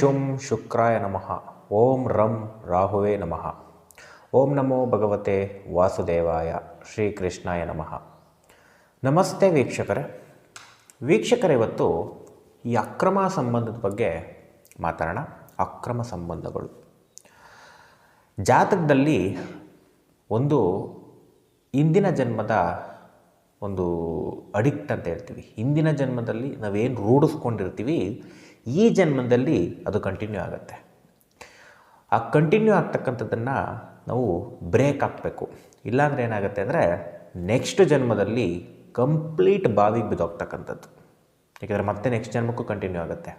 ಶುಂ ಶುಕ್ರಾಯ ನಮಃ. ಓಂ ರಂ ರಾಹುವೇ ನಮಃ. ಓಂ ನಮೋ ಭಗವತೆ ವಾಸುದೇವಾಯ ಶ್ರೀಕೃಷ್ಣಾಯ ನಮಃ. ನಮಸ್ತೆ ವೀಕ್ಷಕರೇ. ವೀಕ್ಷಕರ, ಇವತ್ತು ಈ ಅಕ್ರಮ ಸಂಬಂಧದ ಬಗ್ಗೆ ಮಾತಾಡೋಣ. ಅಕ್ರಮ ಸಂಬಂಧಗಳು. ಜಾತಕದಲ್ಲಿ ಒಂದು ಇಂದಿನ ಜನ್ಮದ ಒಂದು ಅಡಿಕ್ಟ್ ಅಂತ ಹೇಳ್ತೀವಿ. ಹಿಂದಿನ ಜನ್ಮದಲ್ಲಿ ನಾವೇನು ರೂಢಿಸ್ಕೊಂಡಿರ್ತೀವಿ ಈ ಜನ್ಮದಲ್ಲಿ ಅದು ಕಂಟಿನ್ಯೂ ಆಗುತ್ತೆ. ಆ ಕಂಟಿನ್ಯೂ ಆಗ್ತಕ್ಕಂಥದ್ದನ್ನು ನಾವು ಬ್ರೇಕ್ ಹಾಕಬೇಕು. ಇಲ್ಲಾಂದರೆ ಏನಾಗುತ್ತೆ ಅಂದರೆ ನೆಕ್ಸ್ಟ್ ಜನ್ಮದಲ್ಲಿ ಕಂಪ್ಲೀಟ್ ಬಾವಿಗೆ ಬಿದ್ದೋಗ್ತಕ್ಕಂಥದ್ದು. ಯಾಕೆಂದರೆ ಮತ್ತೆ ನೆಕ್ಸ್ಟ್ ಜನ್ಮಕ್ಕೂ ಕಂಟಿನ್ಯೂ ಆಗುತ್ತೆ.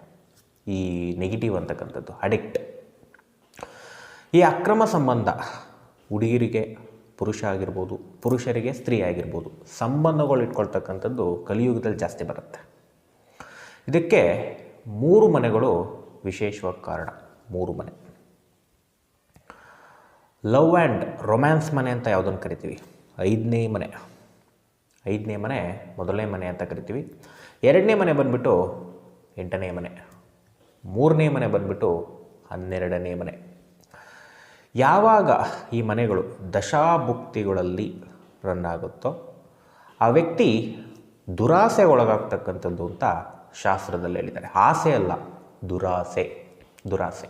ಈ ನೆಗೆಟಿವ್ ಅಂತಕ್ಕಂಥದ್ದು ಅಡಿಕ್ಟ್ ಈ ಅಕ್ರಮ ಸಂಬಂಧ, ಹುಡುಗಿರಿಗೆ, ಪುರುಷ ಆಗಿರ್ಬೋದು, ಪುರುಷರಿಗೆ ಸ್ತ್ರೀ ಆಗಿರ್ಬೋದು, ಸಂಬಂಧಗಳು ಇಟ್ಕೊಳ್ತಕ್ಕಂಥದ್ದು ಕಲಿಯುಗದಲ್ಲಿ ಜಾಸ್ತಿ ಬರುತ್ತೆ. ಇದಕ್ಕೆ ಮೂರು ಮನೆಗಳು ವಿಶೇಷವಾಗಿ ಕಾರಣ. ಮೂರು ಮನೆ. ಲವ್ ಆ್ಯಂಡ್ ರೊಮ್ಯಾನ್ಸ್ ಮನೆ ಅಂತ ಯಾವುದನ್ನು ಕರಿತೀವಿ? ಐದನೇ ಮನೆ. ಐದನೇ ಮನೆ, ಮೊದಲನೇ ಮನೆ ಅಂತ ಕರಿತೀವಿ. ಎರಡನೇ ಮನೆ ಬಂದ್ಬಿಟ್ಟು ಎಂಟನೇ ಮನೆ. ಮೂರನೇ ಮನೆ ಬಂದ್ಬಿಟ್ಟು ಹನ್ನೆರಡನೇ ಮನೆ. ಯಾವಾಗ ಈ ಮನೆಗಳು ದಶಾಭುಕ್ತಿಗಳಲ್ಲಿ ರನ್ ಆಗುತ್ತೋ, ಆ ವ್ಯಕ್ತಿ ದುರಾಸೆ ಒಳಗಾಗ್ತಕ್ಕಂಥದ್ದು ಅಂತ ಶಾಸ್ತ್ರದಲ್ಲಿ ಹೇಳಿದ್ದಾರೆ. ಆಸೆ ಅಲ್ಲ, ದುರಾಸೆ ದುರಾಸೆ.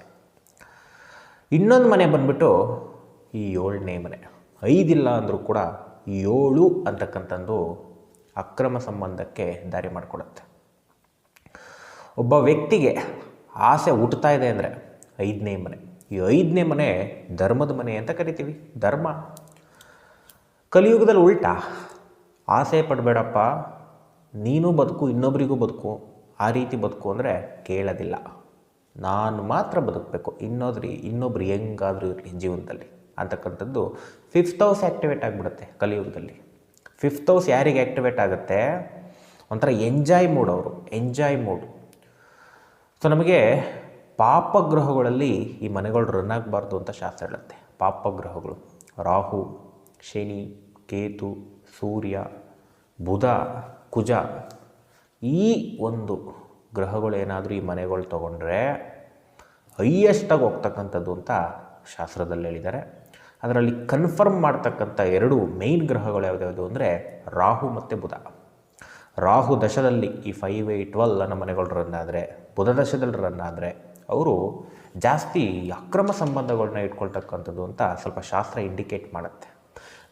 ಇನ್ನೊಂದು ಮನೆ ಬಂದ್ಬಿಟ್ಟು ಈ ಏಳನೇ ಮನೆ. ಐದಿಲ್ಲ ಅಂದರೂ ಕೂಡ ಏಳು ಅಂತಕ್ಕಂಥದ್ದು ಅಕ್ರಮ ಸಂಬಂಧಕ್ಕೆ ದಾರಿ ಮಾಡಿಕೊಡುತ್ತೆ. ಒಬ್ಬ ವ್ಯಕ್ತಿಗೆ ಆಸೆ ಹುಟ್ಟುತ್ತಾ ಇದೆ ಅಂದರೆ ಐದನೇ ಮನೆ. ಈ ಐದನೇ ಮನೆ ಧರ್ಮದ ಮನೆ ಅಂತ ಕರಿತೀವಿ, ಧರ್ಮ. ಕಲಿಯುಗದಲ್ಲಿ ಉಲ್ಟಾ, ಆಸೆ ಪಡಬೇಡಪ್ಪ, ನೀನು ಬದುಕು ಇನ್ನೊಬ್ಬರಿಗೂ ಬದುಕು ಆ ರೀತಿ ಬದುಕು ಅಂದರೆ ಕೇಳೋದಿಲ್ಲ. ನಾನು ಮಾತ್ರ ಬದುಕಬೇಕು. ಇನ್ನೋದ್ರಿ, ಇನ್ನೊಬ್ರು ಹೆಂಗಾದರೂ ಇರಲಿ ಜೀವನದಲ್ಲಿ. ಅಂತಕ್ಕಂಥದ್ದು ಫಿಫ್ತ್ ಹೌಸ್ ಆ್ಯಕ್ಟಿವೇಟ್ ಆಗಿಬಿಡುತ್ತೆ ಕಲಿಯುಗದಲ್ಲಿ. ಫಿಫ್ತ್ ಹೌಸ್ ಯಾರಿಗೆ ಆ್ಯಕ್ಟಿವೇಟ್ ಆಗುತ್ತೆ? ಒಂಥರ ಎಂಜಾಯ್ ಮೂಡ್ ಅವರು. ಎಂಜಾಯ್ ಮೂಡ್ ಸೊ ನಮಗೆ ಪಾಪಗ್ರಹಗಳಲ್ಲಿ ಈ ಮನೆಗಳು ರನ್ ಆಗಬಾರ್ದು ಅಂತ ಶಾಸ್ತ್ರ ಹೇಳುತ್ತೆ. ಪಾಪಗ್ರಹಗಳು. ರಾಹು, ಶನಿ, ಕೇತು, ಸೂರ್ಯ, ಬುಧ, ಕುಜ ಈ ಒಂದು ಗ್ರಹಗಳು ಏನಾದರೂ ಈ ಮನೆಗಳು ತೊಗೊಂಡ್ರೆ ಹೈಯೆಸ್ಟಾಗಿ ಹೋಗ್ತಕ್ಕಂಥದ್ದು ಅಂತ ಶಾಸ್ತ್ರದಲ್ಲಿ ಹೇಳಿದ್ದಾರೆ. ಅದರಲ್ಲಿ ಕನ್ಫರ್ಮ್ ಮಾಡ್ತಕ್ಕಂಥ ಎರಡು ಮೇಯ್ನ್ ಗ್ರಹಗಳು ಯಾವುದ್ಯಾವುದು ಅಂದರೆ ರಾಹು ಮತ್ತು ಬುಧ. ರಾಹು ದಶದಲ್ಲಿ ಈ ಫೈವ್ ಏ ಟ್ವೆಲ್ ಅನ್ನೋ ಮನೆಗಳು ರನ್ ಆದರೆ, ಬುಧ ದಶದಲ್ಲಿ ರನ್ ಆದರೆ ಅವರು ಜಾಸ್ತಿ ಅಕ್ರಮ ಸಂಬಂಧಗಳನ್ನ ಇಟ್ಕೊಳ್ತಕ್ಕಂಥದ್ದು ಅಂತ ಸ್ವಲ್ಪ ಶಾಸ್ತ್ರ ಇಂಡಿಕೇಟ್ ಮಾಡುತ್ತೆ.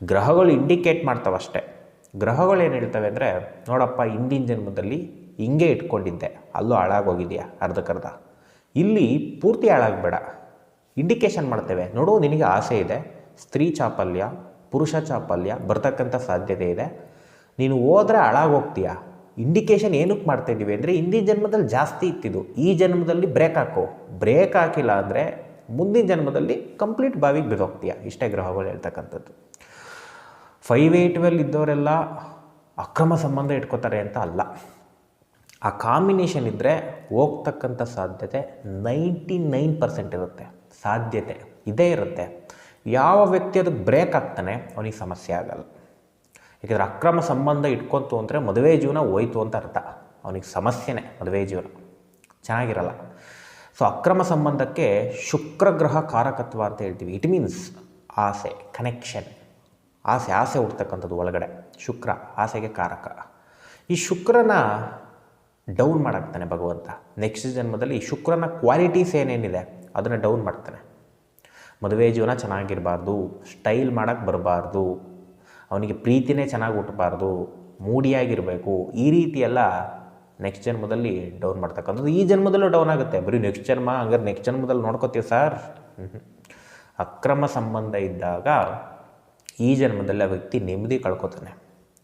ಗ್ರಹಗಳು ಇಂಡಿಕೇಟ್ ಮಾಡ್ತಾವಷ್ಟೇ. ಗ್ರಹಗಳು ಏನು ಹೇಳ್ತವೆ ಅಂದರೆ, ನೋಡಪ್ಪ, ಹಿಂದಿನ ಜನ್ಮದಲ್ಲಿ ಹಿಂಗೆ ಇಟ್ಕೊಂಡಿದ್ದೆ. ಅಲ್ಲೂ ಹಾಳಾಗೋಗಿದೆಯಾ? ಅರ್ಧಕ್ಕರ್ಧ ಇಲ್ಲಿ ಪೂರ್ತಿ ಹಾಳಾಗಬೇಡ. ಇಂಡಿಕೇಶನ್ ಮಾಡ್ತೇವೆ. ನೋಡು, ನಿನಗೆ ಆಸೆ ಇದೆ. ಸ್ತ್ರೀ ಚಾಪಲ್ಯ, ಪುರುಷ ಚಾಪಲ್ಯ ಬರ್ತಕ್ಕಂಥ ಸಾಧ್ಯತೆ ಇದೆ. ನೀನು ಹೋದ್ರೆ ಹಾಳಾಗೋಗ್ತೀಯಾ? ಇಂಡಿಕೇಶನ್ ಏನಕ್ಕೆ ಮಾಡ್ತಾ ಇದ್ದೀವಿ ಅಂದರೆ, ಹಿಂದಿನ ಜನ್ಮದಲ್ಲಿ ಜಾಸ್ತಿ ಇತ್ತಿದ್ದು. ಈ ಜನ್ಮದಲ್ಲಿ ಬ್ರೇಕ್ ಹಾಕು. ಬ್ರೇಕ್ ಹಾಕಿಲ್ಲ ಅಂದರೆ, ಮುಂದಿನ ಜನ್ಮದಲ್ಲಿ ಕಂಪ್ಲೀಟ್ ಬಾವಿಗೆ ಬಿದೋಗ್ತೀಯ ಇಷ್ಟೇ ಗ್ರಹಗಳು ಹೇಳ್ತಕ್ಕಂಥದ್ದು. ಫೈವ್ ಏಟ್ ವೆಲ್ ಇದ್ದವರೆಲ್ಲ ಅಕ್ರಮ ಸಂಬಂಧ ಇಟ್ಕೋತಾರೆ ಅಂತ ಅಲ್ಲ. ಆ ಕಾಂಬಿನೇಷನ್ ಇದ್ದರೆ ಹೋಗ್ತಕ್ಕಂಥ ಸಾಧ್ಯತೆ ನೈಂಟಿ ನೈನ್ ಪರ್ಸೆಂಟ್ ಇರುತ್ತೆ. ಸಾಧ್ಯತೆ ಇದೇ ಇರುತ್ತೆ. ಯಾವ ವ್ಯಕ್ತಿ ಅದಕ್ಕೆ ಬ್ರೇಕ್ ಆಗ್ತಾನೆ, ಅವನಿಗೆ ಸಮಸ್ಯೆ ಆಗಲ್ಲ. ಏಕೆಂದರೆ ಅಕ್ರಮ ಸಂಬಂಧ ಇಟ್ಕೊತು ಅಂದರೆ ಮದುವೆ ಜೀವನ ಹೋಯ್ತು ಅಂತ ಅರ್ಥ. ಅವನಿಗೆ ಸಮಸ್ಯೆನೇ ಮದುವೆ ಜೀವನ. ಚೆನ್ನಾಗಿರಲ್ಲ. ಸೊ ಅಕ್ರಮ ಸಂಬಂಧಕ್ಕೆ ಶುಕ್ರಗ್ರಹ ಕಾರಕತ್ವ ಅಂತ ಹೇಳ್ತೀವಿ. ಇಟ್ ಮೀನ್ಸ್ ಆಸೆ ಕನೆಕ್ಷನ್ ಆಸೆ ಆಸೆ ಹುಡ್ತಕ್ಕಂಥದ್ದು ಒಳಗಡೆ, ಶುಕ್ರ, ಆಸೆಗೆ ಕಾರಕ. ಈ ಶುಕ್ರನ ಡೌನ್ ಮಾಡಾಕ್ತಾನೆ ಭಗವಂತ. ನೆಕ್ಸ್ಟ್ ಜನ್ಮದಲ್ಲಿ ಶುಕ್ರನ ಕ್ವಾಲಿಟೀಸ್ ಏನೇನಿದೆ, ಅದನ್ನು ಡೌನ್ ಮಾಡ್ತಾನೆ. ಮದುವೆ ಜೀವನ ಚೆನ್ನಾಗಿರಬಾರ್ದು ಸ್ಟೈಲ್ ಮಾಡೋಕ್ಕೆ ಬರಬಾರ್ದು, ಅವನಿಗೆ ಪ್ರೀತಿನೇ ಚೆನ್ನಾಗಿ ಹುಟ್ಟಬಾರ್ದು ಮೂಡಿಯಾಗಿರಬೇಕು, ಈ ರೀತಿ ಎಲ್ಲ ನೆಕ್ಸ್ಟ್ ಜನ್ಮದಲ್ಲಿ ಡೌನ್ ಮಾಡ್ತಕ್ಕಂಥದ್ದು. ಈ ಜನ್ಮದಲ್ಲೂ ಡೌನ್ ಆಗುತ್ತೆ. ಬರೀ ನೆಕ್ಸ್ಟ್ ಜನ್ಮ ಹಂಗಾರೆ ನೆಕ್ಸ್ಟ್ ಜನ್ಮದಲ್ಲಿ ನೋಡ್ಕೋತೀವಿ ಸರ್ ಅಕ್ರಮ ಸಂಬಂಧ ಇದ್ದಾಗ ಈ ಜನ್ಮದಲ್ಲಿ ಆ ವ್ಯಕ್ತಿ ನೆಮ್ಮದಿ ಕಳ್ಕೊತಾನೆ.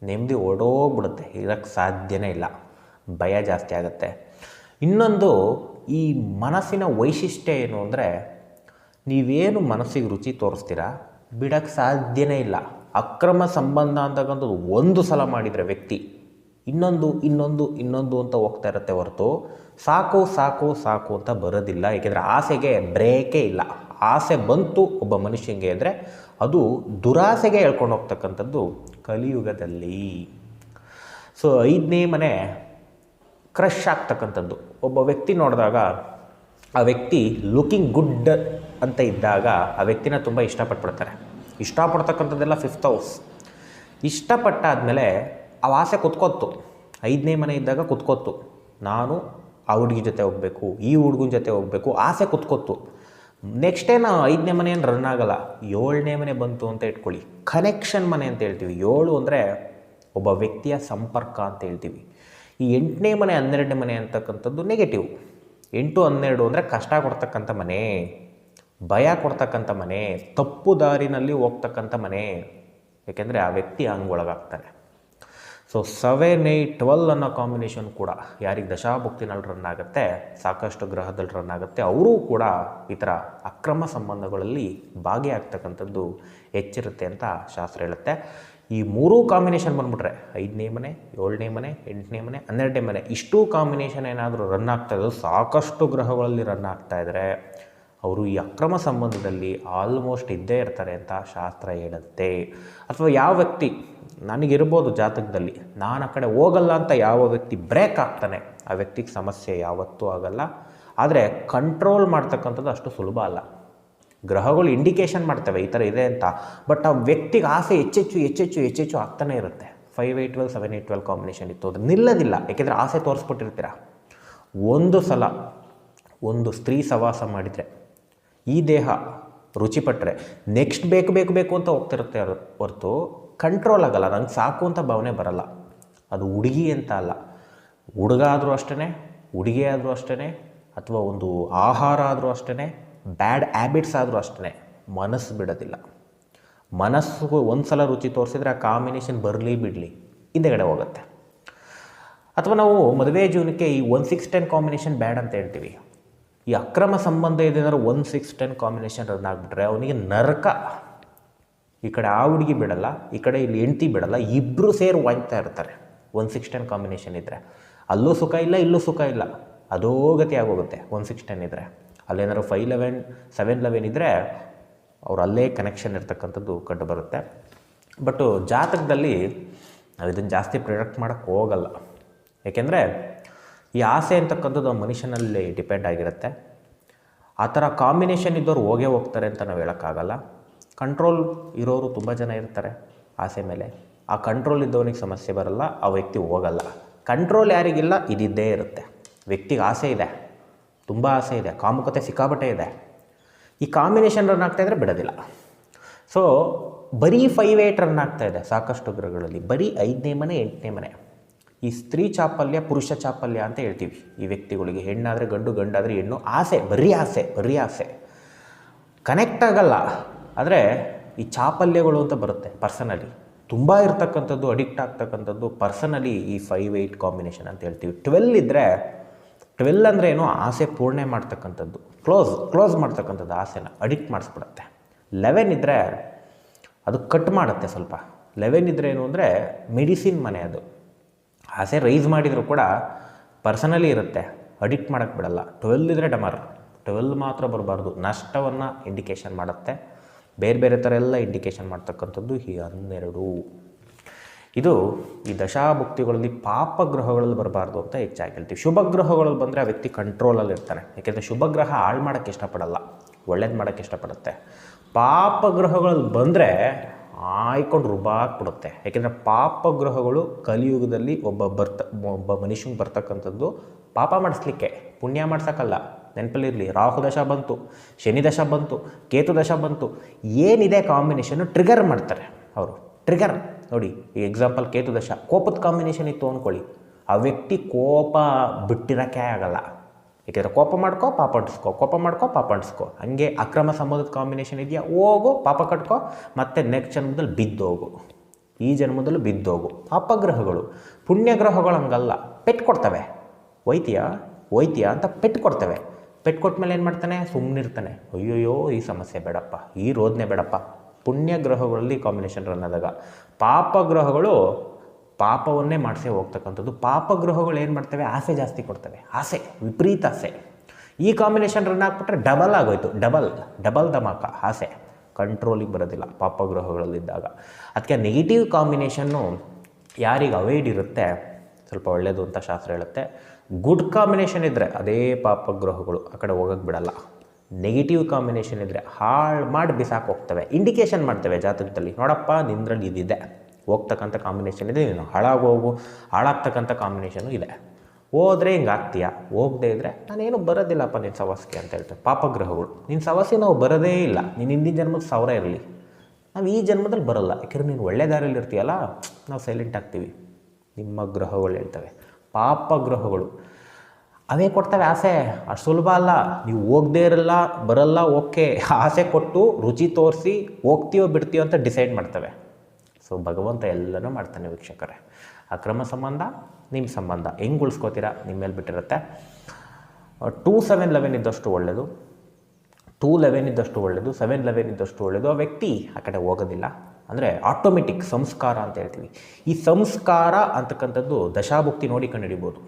ನೆಮ್ಮದಿ ಓಡೋಗ್ಬಿಡುತ್ತೆ. ಇರೋಕ್ಕೆ ಸಾಧ್ಯನೇ ಇಲ್ಲ. ಭಯ ಜಾಸ್ತಿ ಆಗುತ್ತೆ. ಇನ್ನೊಂದು, ಈ ಮನಸ್ಸಿನ ವೈಶಿಷ್ಟ್ಯ ಏನು ಅಂದರೆ, ನೀವೇನು ಮನಸ್ಸಿಗೆ ರುಚಿ ತೋರಿಸ್ತೀರಾ? ಬಿಡೋಕ್ಕೆ ಸಾಧ್ಯನೇ ಇಲ್ಲ. ಅಕ್ರಮ ಸಂಬಂಧ ಅಂತಕ್ಕಂಥದ್ದು ಒಂದು ಸಲ ಮಾಡಿದರೆ ವ್ಯಕ್ತಿ. ಇನ್ನೊಂದು ಇನ್ನೊಂದು ಇನ್ನೊಂದು ಅಂತ ಹೋಗ್ತಾ ಇರುತ್ತೆ ಹೊರತು ಸಾಕು ಸಾಕು ಸಾಕು ಅಂತ ಬರೋದಿಲ್ಲ. ಏಕೆಂದರೆ ಆಸೆಗೆ ಬ್ರೇಕೇ ಇಲ್ಲ. ಆಸೆ ಬಂತು ಒಬ್ಬ ಮನುಷ್ಯನಿಗೆ ಅಂದರೆ ಅದು ದುರಾಸೆಗೆ ಹೇಳ್ಕೊಂಡು ಹೋಗ್ತಕ್ಕಂಥದ್ದು ಕಲಿಯುಗದಲ್ಲಿ. ಸೊ ಐದನೇ ಮನೆ ಕ್ರಶ್ ಆಗ್ತಕ್ಕಂಥದ್ದು. ಒಬ್ಬ ವ್ಯಕ್ತಿ ನೋಡಿದಾಗ ಆ ವ್ಯಕ್ತಿ ಲುಕಿಂಗ್ ಗುಡ್ ಅಂತ ಇದ್ದಾಗ ಆ ವ್ಯಕ್ತಿನ ತುಂಬ ಇಷ್ಟಪಟ್ಬಿಡ್ತಾರೆ. ಇಷ್ಟಪಡ್ತಕ್ಕಂಥದ್ದೆಲ್ಲ ಫಿಫ್ತ್ ಹೌಸ್ ಇಷ್ಟಪಟ್ಟಾದಮೇಲೆ ಆ ಆಸೆ ಕುತ್ಕೊತ್ತು. ಐದನೇ ಮನೆ ಇದ್ದಾಗ ಕುತ್ಕೊತ್ತು. ನಾನು ಆ ಹುಡುಗಿ ಜೊತೆ ಹೋಗಬೇಕು, ಈ ಹುಡುಗನ ಜೊತೆ ಹೋಗಬೇಕು, ಆಸೆ ಕುತ್ಕೊತ್ತು. ನೆಕ್ಸ್ಟ್ ಏನು ಐದನೇ ಮನೆ ಏನು ರನ್ ಆಗಲ್ಲ. ಏಳನೇ ಮನೆ ಬಂತು ಅಂತ ಇಟ್ಕೊಳ್ಳಿ. ಕನೆಕ್ಷನ್ ಮನೆ ಅಂತ ಹೇಳ್ತೀವಿ. ಏಳು ಅಂದರೆ ಒಬ್ಬ ವ್ಯಕ್ತಿಯ ಸಂಪರ್ಕ ಅಂತ ಹೇಳ್ತೀವಿ. ಈ ಎಂಟನೇ ಮನೆ, ಹನ್ನೆರಡನೇ ಮನೆ ಅಂತಕ್ಕಂಥದ್ದು ನೆಗೆಟಿವ್ ಎಂಟು, ಹನ್ನೆರಡು ಅಂದರೆ ಕಷ್ಟ ಕೊಡ್ತಕ್ಕಂಥ ಮನೆ, ಭಯ ಕೊಡ್ತಕ್ಕಂಥ ಮನೆ, ತಪ್ಪು ದಾರಿನಲ್ಲಿ ಹೋಗ್ತಕ್ಕಂಥ ಮನೆ. ಏಕೆಂದರೆ ಆ ವ್ಯಕ್ತಿ ಹಂಗೆ ಒಳಗಾಗ್ತಾನೆ. ಸೊ ಸೆವೆನ್ ಏಯ್ಟ್ ಟ್ವೆಲ್ ಅನ್ನೋ ಕಾಂಬಿನೇಷನ್ ಕೂಡ ಯಾರಿಗೆ ದಶಾಭಕ್ತಿನಲ್ಲಿ ರನ್ ಆಗುತ್ತೆ, ಸಾಕಷ್ಟು ಗ್ರಹದಲ್ಲಿ ರನ್ ಆಗುತ್ತೆ, ಅವರೂ ಕೂಡ ಈ ಥರ ಅಕ್ರಮ ಸಂಬಂಧಗಳಲ್ಲಿ ಭಾಗಿಯಾಗ್ತಕ್ಕಂಥದ್ದು ಹೆಚ್ಚಿರುತ್ತೆ ಅಂತ ಶಾಸ್ತ್ರ ಹೇಳುತ್ತೆ. ಈ ಮೂರೂ ಕಾಂಬಿನೇಷನ್ ಬಂದ್ಬಿಟ್ರೆ ಐದನೇ ಮನೆ, ಏಳನೇ ಮನೆ, ಎಂಟನೇ ಮನೆ, ಹನ್ನೆರಡನೇ ಮನೆ, ಇಷ್ಟು ಕಾಂಬಿನೇಷನ್ ಏನಾದರೂ ರನ್ ಆಗ್ತಾ ಸಾಕಷ್ಟು ಗ್ರಹಗಳಲ್ಲಿ ರನ್ ಆಗ್ತಾ ಇದ್ದರೆ ಅವರು ಈ ಅಕ್ರಮ ಸಂಬಂಧದಲ್ಲಿ ಆಲ್ಮೋಸ್ಟ್ ಇದ್ದೇ ಇರ್ತಾರೆ ಅಂತ ಶಾಸ್ತ್ರ ಹೇಳುತ್ತೆ. ಅಥವಾ ಯಾವ ವ್ಯಕ್ತಿ ನನಗಿರ್ಬೋದು ಜಾತಕದಲ್ಲಿ, ನಾನು ಆ ಕಡೆ ಹೋಗಲ್ಲ ಅಂತ ಯಾವ ವ್ಯಕ್ತಿ ಬ್ರೇಕ್ ಆಗ್ತಾನೆ, ಆ ವ್ಯಕ್ತಿಗೆ ಸಮಸ್ಯೆ ಯಾವತ್ತೂ ಆಗಲ್ಲ. ಆದರೆ ಕಂಟ್ರೋಲ್ ಮಾಡ್ತಕ್ಕಂಥದ್ದು ಅಷ್ಟು ಸುಲಭ ಅಲ್ಲ. ಗ್ರಹಗಳು ಇಂಡಿಕೇಶನ್ ಮಾಡ್ತವೆ, ಈ ಥರ ಇದೆ ಅಂತ. ಬಟ್ ಆ ವ್ಯಕ್ತಿಗೆ ಆಸೆ ಹೆಚ್ಚೆಚ್ಚು ಹೆಚ್ಚೆಚ್ಚು ಹೆಚ್ಚೆಚ್ಚು ಆಗ್ತಾನೆ ಇರುತ್ತೆ. Five eight twelve seven eight twelve combination ಇತ್ತು. ಅದು ನಿಲ್ಲದಿಲ್ಲ. ಯಾಕೆಂದರೆ ಆಸೆ ತೋರಿಸ್ಬಿಟ್ಟಿರ್ತೀರ? ಒಂದು ಸಲ ಒಂದು ಸ್ತ್ರೀ ಸವಾಸ ಮಾಡಿದರೆ ಈ ದೇಹ ರುಚಿಪಟ್ಟರೆ ನೆಕ್ಸ್ಟ್ ಬೇಕು ಬೇಕು ಬೇಕು ಅಂತ ಹೋಗ್ತಿರುತ್ತೆ ಹೊರತು ಕಂಟ್ರೋಲ್ ಆಗಲ್ಲ. ನಂಗೆ ಸಾಕು ಅಂತ ಭಾವನೆ ಬರಲ್ಲ. ಅದು ಹುಡುಗಿ ಅಂತ ಅಲ್ಲ. ಹುಡುಗ ಆದರೂ ಅಷ್ಟೇ ಹುಡುಗಿ ಆದರೂ ಅಷ್ಟೇ ಅಥವಾ ಒಂದು ಆಹಾರ ಆದರೂ ಅಷ್ಟೇ ಬ್ಯಾಡ್ ಹ್ಯಾಬಿಟ್ಸ್ ಆದರೂ ಅಷ್ಟೇ ಮನಸ್ಸು ಬಿಡೋದಿಲ್ಲ. ಮನಸ್ಸು ಒಂದು ಸಲ ರುಚಿ ತೋರಿಸಿದ್ರೆ ಆ ಕಾಂಬಿನೇಷನ್ ಬರಲಿ ಬಿಡಲಿ, ಹಿಂದೆಗಡೆ ಹೋಗುತ್ತೆ. ಅಥವಾ ನಾವು ಮದುವೆ ಜೀವನಕ್ಕೆ ಈ one six ten combination bad ಅಂತ ಹೇಳ್ತೀವಿ. ಈ ಅಕ್ರಮ ಸಂಬಂಧ ಇದೆ ಅಂದ್ರೆ one six ten combination run ಆಗಿಬಿಟ್ರೆ ಅವನಿಗೆ ನರಕ. ಈ ಕಡೆ ಆ ಹುಡುಗಿ ಬಿಡಲ್ಲ, ಈ ಕಡೆ ಇಲ್ಲಿ ಹೆಂಡ್ತಿ ಬಿಡಲ್ಲ ಇಬ್ಬರು ಸೇರಿ ವಾಯ್ತಾ ಇರ್ತಾರೆ. ಒನ್ ಸಿಕ್ಸ್ ಟೆನ್ ಕಾಂಬಿನೇಷನ್ ಇದ್ದರೆ ಅಲ್ಲೂ ಸುಖ ಇಲ್ಲ, ಇಲ್ಲೂ ಸುಖ ಇಲ್ಲ. ಅದೋ ಗತಿ ಆಗೋಗುತ್ತೆ. ಒನ್ ಸಿಕ್ಸ್ ಟೆನ್ ಇದ್ದರೆ ಅಲ್ಲೇನಾದ್ರು ಫೈವ್ ಲೆವೆನ್ ಸೆವೆನ್ ಲೆವೆನ್ ಇದ್ದರೆ ಅವ್ರು ಅಲ್ಲೇ ಕನೆಕ್ಷನ್ ಇರ್ತಕ್ಕಂಥದ್ದು ಕಂಡು ಬರುತ್ತೆ ಬಟ್ಟು ಜಾತಕದಲ್ಲಿ ನಾವು ಇದನ್ನು ಜಾಸ್ತಿ ಪ್ರಿಡಕ್ಟ್ ಮಾಡೋಕ್ಕೆ ಹೋಗಲ್ಲ. ಏಕೆಂದರೆ ಈ ಆಸೆ ಅಂತಕ್ಕಂಥದ್ದು ಮನುಷ್ಯನಲ್ಲಿ ಡಿಪೆಂಡ್ ಆಗಿರುತ್ತೆ. ಆ ಥರ ಕಾಂಬಿನೇಷನ್ ಇದ್ದವ್ರು ಹೋಗೇ ಹೋಗ್ತಾರೆ ಅಂತ ನಾವು ಹೇಳೋಕ್ಕಾಗಲ್ಲ. ಕಂಟ್ರೋಲ್ ಇರೋರು ತುಂಬ ಜನ ಇರ್ತಾರೆ ಆಸೆ ಮೇಲೆ. ಆ ಕಂಟ್ರೋಲ್ ಇದ್ದವನಿಗೆ ಸಮಸ್ಯೆ ಬರಲ್ಲ, ಆ ವ್ಯಕ್ತಿ ಹೋಗಲ್ಲ. ಕಂಟ್ರೋಲ್ ಯಾರಿಗಿಲ್ಲ, ಇದಿದ್ದೇ ಇರುತ್ತೆ. ವ್ಯಕ್ತಿಗೆ ಆಸೆ ಇದೆ. ತುಂಬ ಆಸೆ ಇದೆ. ಕಾಮುಕತೆ ಸಿಕ್ಕಾಬಟ್ಟೆ ಇದೆ. ಈ ಕಾಂಬಿನೇಷನ್ ರನ್ ಆಗ್ತಾ ಇದ್ರೆ ಬಿಡೋದಿಲ್ಲ. ಸೊ ಬರೀ ಫೈವ್ ಏಟ್ ರನ್ ಆಗ್ತಾ ಇದೆ ಸಾಕಷ್ಟು ಗ್ರಹಗಳಲ್ಲಿ. ಬರೀ ಐದನೇ ಮನೆ, ಎಂಟನೇ ಮನೆ. ಈ ಸ್ತ್ರೀ ಚಾಪಲ್ಯ, ಪುರುಷ ಚಾಪಲ್ಯ ಅಂತ ಹೇಳ್ತೀವಿ. ಈ ವ್ಯಕ್ತಿಗಳಿಗೆ ಹೆಣ್ಣಾದರೆ ಗಂಡು, ಗಂಡಾದರೆ ಹೆಣ್ಣು, ಆಸೆ, ಬರೀ ಆಸೆ ಬರೀ ಆಸೆ. ಕನೆಕ್ಟ್ ಆಗಲ್ಲ. ಆದರೆ ಈ ಚಾಪಲ್ಯಗಳು ಅಂತ ಬರುತ್ತೆ ಪರ್ಸನಲಿ ತುಂಬ ಇರ್ತಕ್ಕಂಥದ್ದು ಅಡಿಕ್ಟ್ ಆಗ್ತಕ್ಕಂಥದ್ದು ಪರ್ಸನಲಿ ಈ ಫೈವ್ ಏಯ್ಟ್ ಕಾಂಬಿನೇಷನ್ ಅಂತ ಹೇಳ್ತೀವಿ. ಟ್ವೆಲ್ ಇದ್ದರೆ ಟ್ವೆಲ್ ಅಂದರೆ ಏನು? ಆಸೆ ಪೂರ್ಣೆ ಮಾಡ್ತಕ್ಕಂಥದ್ದು. ಕ್ಲೋಸ್ ಕ್ಲೋಸ್ ಮಾಡ್ತಕ್ಕಂಥದ್ದು ಆಸೆನ. ಅಡಿಕ್ಟ್ ಮಾಡಿಸ್ಬಿಡುತ್ತೆ. ಲೆವೆನ್ ಇದ್ದರೆ ಅದು ಕಟ್ ಮಾಡುತ್ತೆ ಸ್ವಲ್ಪ. ಲೆವೆನ್ ಇದ್ದರೆ ಏನು ಅಂದರೆ ಮೆಡಿಸಿನ್ ಮನೆ ಅದು. ಆಸೆ ರೈಸ್ ಮಾಡಿದರೂ ಕೂಡ ಪರ್ಸನಲಿ ಇರುತ್ತೆ. ಅಡಿಕ್ಟ್ ಮಾಡೋಕ್ಕೆ ಬಿಡಲ್ಲ. ಟ್ವೆಲ್ ಇದ್ದರೆ ಡಮರ್. ಟ್ವೆಲ್ ಮಾತ್ರ ಬರಬಾರ್ದು. ನಷ್ಟವನ್ನು ಇಂಡಿಕೇಶನ್ ಮಾಡುತ್ತೆ. ಬೇರೆ ಬೇರೆ ಥರ ಎಲ್ಲ ಇಂಡಿಕೇಶನ್ ಮಾಡ್ತಕ್ಕಂಥದ್ದು ಈ ಹನ್ನೆರಡು. ಇದು ಈ ದಶಾಭುಕ್ತಿಗಳಲ್ಲಿ ಪಾಪ ಗ್ರಹಗಳಲ್ಲಿ ಬರಬಾರ್ದು ಅಂತ ಹೆಚ್ಚಾಗಿ ಹೇಳ್ತೀವಿ ಶುಭ ಗ್ರಹಗಳಲ್ಲಿ ಬಂದರೆ ಆ ವ್ಯಕ್ತಿ ಕಂಟ್ರೋಲಲ್ಲಿ ಇರ್ತಾನೆ. ಯಾಕೆಂದರೆ ಶುಭ ಗ್ರಹ ಹಾಳು ಮಾಡೋಕ್ಕೆ ಇಷ್ಟಪಡಲ್ಲ. ಒಳ್ಳೇದು ಮಾಡೋಕ್ಕೆ ಇಷ್ಟಪಡುತ್ತೆ. ಪಾಪ ಗ್ರಹಗಳಲ್ಲಿ ಬಂದರೆ ಆಯ್ಕೊಂಡು ರುಬಾಕ್ಬಿಡುತ್ತೆ ಯಾಕೆಂದರೆ ಪಾಪ ಗ್ರಹಗಳು ಕಲಿಯುಗದಲ್ಲಿ ಒಬ್ಬ ಬರ್ತ, ಒಬ್ಬ ಮನುಷ್ಯಂಗೆ ಬರ್ತಕ್ಕಂಥದ್ದು ಪಾಪ ಮಾಡಿಸ್ಲಿಕ್ಕೆ, ಪುಣ್ಯ ಮಾಡ್ಸೋಕ್ಕಲ್ಲ. ನೆನಪಲ್ಲಿರಲಿ, ರಾಹು ದಶ ಬಂತು, ಶನಿ ದಶ ಬಂತು, ಕೇತು ದಶ ಬಂತು, ಏನಿದೆ ಕಾಂಬಿನೇಷನ್ನು ಟ್ರಿಗರ್ ಮಾಡ್ತಾರೆ ಅವರು. ಟ್ರಿಗರ್ ನೋಡಿ, ಈ ಎಕ್ಸಾಂಪಲ್ ಕೇತು ದಶ, ಕೋಪದ ಕಾಂಬಿನೇಷನ್ ಇತ್ತು ಅಂದ್ಕೊಳ್ಳಿ ಆ ವ್ಯಕ್ತಿ ಕೋಪ ಬಿಟ್ಟಿರೋಕ್ಕೆ ಆಗಲ್ಲ. ಯಾಕೆಂದರೆ ಕೋಪ ಮಾಡ್ಕೋ, ಪಾಪ ಅಂಟಿಸ್ಕೋ. ಕೋಪ ಮಾಡ್ಕೋ, ಪಾಪ ಅಂಟಿಸ್ಕೋ. ಹಂಗೆ ಅಕ್ರಮ ಸಂಬಂಧದ ಕಾಂಬಿನೇಷನ್ ಇದೆಯಾ? ಹೋಗು, ಪಾಪ ಕಟ್ಕೋ. ಮತ್ತು ನೆಕ್ಸ್ಟ್ ಜನ್ಮದಲ್ಲಿ ಬಿದ್ದೋಗು. ಈ ಜನ್ಮದಲ್ಲೂ ಬಿದ್ದೋಗು. ಪಾಪಗ್ರಹಗಳು ಪುಣ್ಯಗ್ರಹಗಳು ಹಂಗಲ್ಲ. ಪೆಟ್ಟು ಕೊಡ್ತವೆ. ಒಯ್ತೀಯಾ ಒಯ್ತೀಯಾ ಅಂತ ಪೆಟ್ಟು ಕೊಡ್ತವೆ. ಪೆಟ್ಟು ಕೊಟ್ಟ ಮೇಲೆ ಏನು ಮಾಡ್ತಾನೆ? ಸುಮ್ಮನಿರ್ತಾನೆ ಅಯ್ಯೋಯ್ಯೋ, ಈ ಸಮಸ್ಯೆ ಬೇಡಪ್ಪ. ಈ ರೋದನೆ ಬೇಡಪ್ಪ. ಪುಣ್ಯ ಗ್ರಹಗಳಲ್ಲಿ ಕಾಂಬಿನೇಷನ್ ರನ್ ಆದಾಗ ಪಾಪಗ್ರಹಗಳು ಪಾಪವನ್ನೇ ಮಾಡಿಸೇ ಹೋಗ್ತಕ್ಕಂಥದ್ದು. ಪಾಪಗ್ರಹಗಳು ಏನು ಮಾಡ್ತವೆ? ಆಸೆ ಜಾಸ್ತಿ ಕೊಡ್ತವೆ. ಆಸೆ, ವಿಪರೀತ ಆಸೆ. ಈ ಕಾಂಬಿನೇಷನ್ ರನ್ ಹಾಕ್ಬಿಟ್ರೆ ಡಬಲ್ ಆಗೋಯ್ತು. ಡಬಲ್ ಡಬಲ್ ಧಮಾಕ, ಆಸೆ. ಕಂಟ್ರೋಲಿಗೆ ಬರೋದಿಲ್ಲ ಪಾಪಗೃಹಗಳಲ್ಲಿದ್ದಾಗ ಅದಕ್ಕೆ ನೆಗೆಟಿವ್ ಕಾಂಬಿನೇಷನ್ನು ಯಾರಿಗೆ ಅವೈಡ್ ಇರುತ್ತೆ? ಸ್ವಲ್ಪ ಒಳ್ಳೆಯದು ಅಂತ ಶಾಸ್ತ್ರ ಹೇಳುತ್ತೆ. ಗುಡ್ ಕಾಂಬಿನೇಷನ್ ಇದ್ದರೆ ಅದೇ ಪಾಪಗ್ರಹಗಳು ಆ ಕಡೆ ಹೋಗೋಕ್ಕೆ ಬಿಡಲ್ಲ. ನೆಗೆಟಿವ್ ಕಾಂಬಿನೇಷನ್ ಇದ್ದರೆ ಹಾಳು ಮಾಡಿ ಬಿಸಾಕೋಗ್ತವೆ ಇಂಡಿಕೇಷನ್ ಮಾಡ್ತವೆ ಜಾತಕದಲ್ಲಿ. ನೋಡಪ್ಪ ನಿಂದ್ರಲ್ಲಿ ಇದಿದೆ. ಹೋಗ್ತಕ್ಕಂಥ ಕಾಂಬಿನೇಷನ್ ಇದೆ ನೀನು ಹಾಳಾಗೋಗು, ಹಾಳಾಗ್ತಕ್ಕಂಥ ಕಾಂಬಿನೇಷನು ಇದೆ. ಹೋದರೆ ಹಿಂಗೆ ಆಗ್ತೀಯ? ಹೋಗದೇ ಇದ್ದರೆ ನಾನೇನು ಬರೋದಿಲ್ಲಪ್ಪ ನಿನ್ನ ಸವಾಸಿಗೆ ಅಂತ ಹೇಳ್ತೇವೆ ಪಾಪಗ್ರಹಗಳು. ನಿನ್ನ ಸವಾಸಿ ನಾವು ಬರೋದೇ ಇಲ್ಲ. ನೀನು ಹಿಂದಿನ ಜನ್ಮದ ಸಾವಿರ ಇರಲಿ. ನಾವು ಈ ಜನ್ಮದಲ್ಲಿ ಬರೋಲ್ಲ. ಯಾಕೆಂದ್ರೆ ನೀನು ಒಳ್ಳೆ ದಾರಿಯಲ್ಲಿ ಇರ್ತೀಯಲ್ಲ, ನಾವು ಸೈಲೆಂಟ್ ಆಗ್ತೀವಿ. ನಿಮ್ಮ ಗ್ರಹಗಳು ಹೇಳ್ತವೆ. ಪಾಪಗ್ರಹಗಳು. ಅವೇ ಕೊಡ್ತವೆ ಆಸೆ. ಅಷ್ಟು ಸುಲಭ ಅಲ್ಲ. ನೀವು ಹೋಗದೇ ಇರಲ್ಲ, ಬರಲ್ಲ, ಓಕೆ. ಆಸೆ ಕೊಟ್ಟು ರುಚಿ ತೋರಿಸಿ ಹೋಗ್ತೀವೋ ಬಿಡ್ತೀವೋ ಅಂತ ಡಿಸೈಡ್ ಮಾಡ್ತವೆ. ಸೊ ಭಗವಂತ ಎಲ್ಲನೂ ಮಾಡ್ತಾನೆ ವೀಕ್ಷಕರೇ. ಅಕ್ರಮ ಸಂಬಂಧ ನಿಮ್ಮ ಸಂಬಂಧ. ಹೆಂಗೆ ಉಳಿಸ್ಕೋತೀರಾ? ನಿಮ್ಮ ಮೇಲೆ ಬಿಟ್ಟಿರುತ್ತೆ. ಟೂ ಸೆವೆನ್ ಲೆವೆನ್ ಇದ್ದಷ್ಟು ಒಳ್ಳೆಯದು ಟೂ ಲೆವೆನ್ ಇದ್ದಷ್ಟು ಒಳ್ಳೆಯದು ಸೆವೆನ್ ಲೆವೆನ್ ಇದ್ದಷ್ಟು ಒಳ್ಳೆಯದು ಆ ವ್ಯಕ್ತಿ ಆ ಕಡೆ ಹೋಗೋದಿಲ್ಲ. ಅಂದರೆ ಆಟೋಮೆಟಿಕ್ ಸಂಸ್ಕಾರ ಅಂತ ಹೇಳ್ತೀವಿ. ಈ ಸಂಸ್ಕಾರ ಅಂತಕ್ಕಂಥದ್ದು ದಶಾಭುಕ್ತಿ ನೋಡಿ ಕಂಡುಹಿಡಿಬೋದು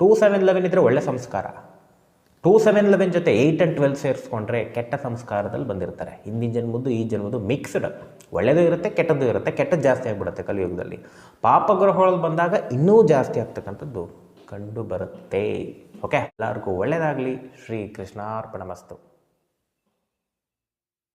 ಟೂ ಸೆವೆನ್ ಲೆವೆನ್ ಇದ್ದರೆ ಒಳ್ಳೆ ಸಂಸ್ಕಾರ. ಟೂ ಸೆವೆನ್ ಲೆವೆನ್ ಜೊತೆ ಏಯ್ಟ್ ಆ್ಯಂಡ್ ಟ್ವೆಲ್ ಸೇರಿಸ್ಕೊಂಡ್ರೆ ಕೆಟ್ಟ ಸಂಸ್ಕಾರದಲ್ಲಿ ಬಂದಿರ್ತಾರೆ. ಹಿಂದಿನ ಜನ್ಮದ್ದು, ಈ ಜನ್ಮದ್ದು ಮಿಕ್ಸ್ಡ್ ಒಳ್ಳೆಯದು ಇರುತ್ತೆ, ಕೆಟ್ಟದ್ದು ಇರುತ್ತೆ ಕೆಟ್ಟದ್ದು ಜಾಸ್ತಿ ಆಗಿಬಿಡುತ್ತೆ ಕಲಿಯುಗದಲ್ಲಿ. ಪಾಪಗ್ರಹಗಳು ಬಂದಾಗ ಇನ್ನೂ ಜಾಸ್ತಿ ಆಗ್ತಕ್ಕಂಥದ್ದು ಕಂಡು ಬರುತ್ತೆ ಓಕೆ? ಎಲ್ಲರಿಗೂ ಒಳ್ಳೆಯದಾಗಲಿ ಶ್ರೀ ಕೃಷ್ಣಾರ್ಪಣ ಮಸ್ತು.